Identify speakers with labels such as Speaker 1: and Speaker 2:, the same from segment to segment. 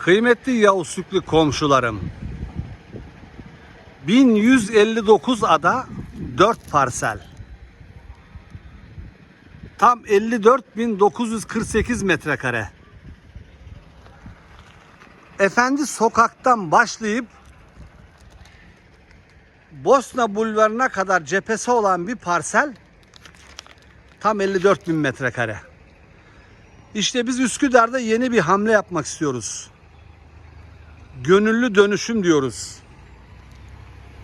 Speaker 1: Kıymetli Yavuzluklu komşularım. 1159 ada 4 parsel. Tam 54.948 metrekare. Efendi sokaktan başlayıp Bosna Bulvarı'na kadar cephesi olan bir parsel tam 54 bin metrekare. İşte biz Üsküdar'da yeni bir hamle yapmak istiyoruz. Gönüllü dönüşüm diyoruz.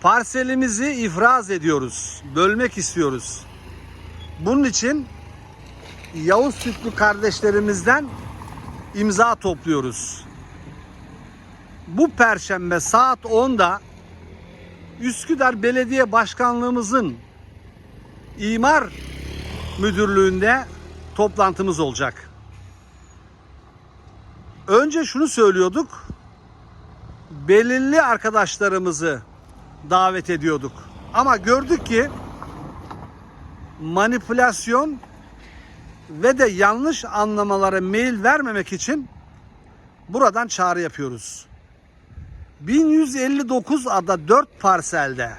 Speaker 1: Parselimizi ifraz ediyoruz. Bölmek istiyoruz. Bunun için Yavuz Sütlü kardeşlerimizden imza topluyoruz. Bu perşembe saat 10'da Üsküdar Belediye Başkanlığımızın imar müdürlüğünde toplantımız olacak. Önce şunu söylüyorduk. Belirli arkadaşlarımızı davet ediyorduk. Ama gördük ki manipülasyon ve de yanlış anlamalara mail vermemek için buradan çağrı yapıyoruz. 1159 ada 4 parselde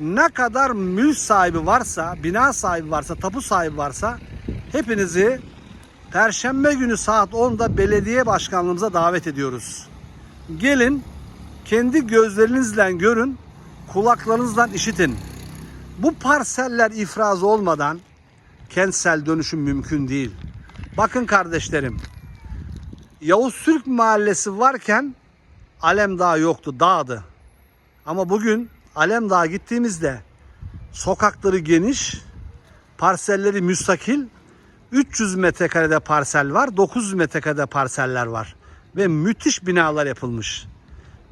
Speaker 1: ne kadar mülk sahibi varsa, bina sahibi varsa, tapu sahibi varsa hepinizi Perşembe günü saat 10'da belediye başkanlığımıza davet ediyoruz. Gelin kendi gözlerinizle görün, kulaklarınızdan işitin. Bu parseller ifraz olmadan kentsel dönüşüm mümkün değil. Bakın kardeşlerim, Yavuz Türk Mahallesi varken Alemdağ yoktu, dağdı. Ama bugün Alemdağ'a gittiğimizde sokakları geniş, parselleri müstakil, 300 metrekarede parsel var, 900 metrekarede parseller var ve müthiş binalar yapılmış.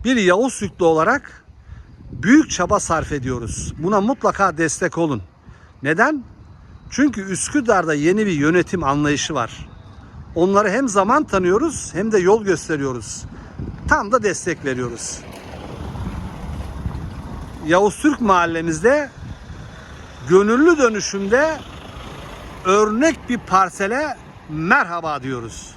Speaker 1: Bir Yavuz Sütlü olarak büyük çaba sarf ediyoruz. Buna mutlaka destek olun. Neden? Çünkü Üsküdar'da yeni bir yönetim anlayışı var. Onları hem zaman tanıyoruz hem de yol gösteriyoruz. Tam da destek veriyoruz. Yavuz Türk mahallemizde gönüllü dönüşümde örnek bir parsele merhaba diyoruz.